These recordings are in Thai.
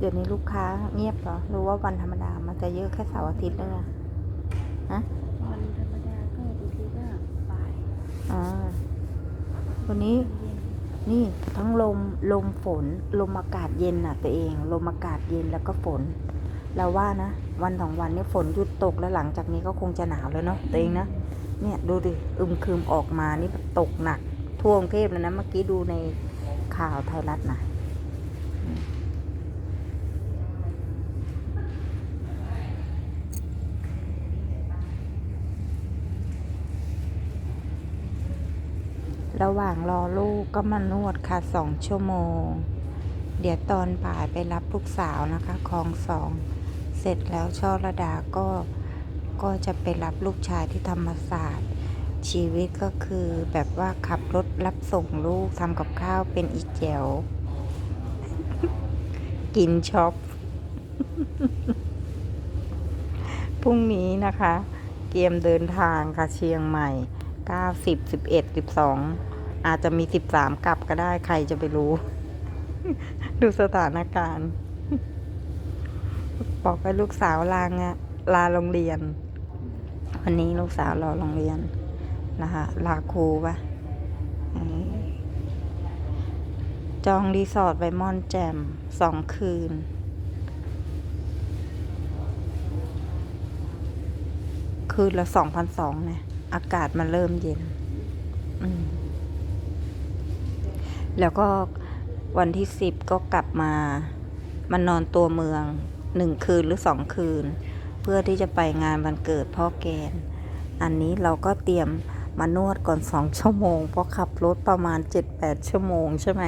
เดี๋ยวนี้ลูกค้าเงียบเหรอ รู้ว่าวันธรรมดา มันจะเยอะแค่เสาร์อาทิตย์เลยนะฮะวันธรรมดาก็บางทีก็บ่ายอ่าวันนี้เย็นนี่ทั้งลมลมฝน ลมอากาศเย็นน่ะ ตัวเอง ลมอากาศเย็นแล้วก็ฝน เราว่านะ วันสองวันนี้ฝนหยุดตกแล้วหลังจากนี้ก็คงจะหนาวแล้วเนาะตัวเองนะ เนี่ยดูดิอึมครึมออกมานี่แบบตกหนัก ทั่วกรุงเทพเลยนะเมื่อกี้ดูในข่าวไทยรัฐนะ ระหว่างรอลูกก็มานวดค่ะสองชั่วโมง เดี๋ยวตอนบ่ายไปรับลูกสาวนะคะคลองสอง เสร็จแล้วช่อระดาก็ก็จะไปรับลูกชายที่ธรรมศาสตร์ ชีวิตก็คือแบบว่าขับรถรับส่งลูกทำกับข้าวเป็นอีแจวกินช็อปพรุ่งนี้นะคะ เกมเดินทางค่ะเชียงใหม่90 11 12 อาจจะมี13กลับก็ได้ใครจะไปรู้ ดูสถานการณ์ บอกให้ลูกสาวลางะลาโรงเรียน วันนี้ลูกสาวรอโรงเรียนนะคะลาครูปะจองรีสอร์ทไวมอนแจมสองคืนคืนละสองพันสองเนี่ย อากาศมันเริ่มเย็น อืม แล้วก็วันที่สิบก็กลับมามันนอนตัวเมืองหนึ่งคืนหรือสองคืน เพื่อที่จะไปงานวันเกิดพ่อแกน อันนี้เราก็เตรียมมานวดก่อนสองชั่วโมง เพราะขับรถประมาณเจ็ดแปดชั่วโมงใช่ไหม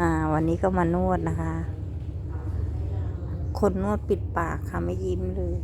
อ่า วันนี้ก็มานวดนะคะ คนนวดปิดปากค่ะไม่ยิ้มเลย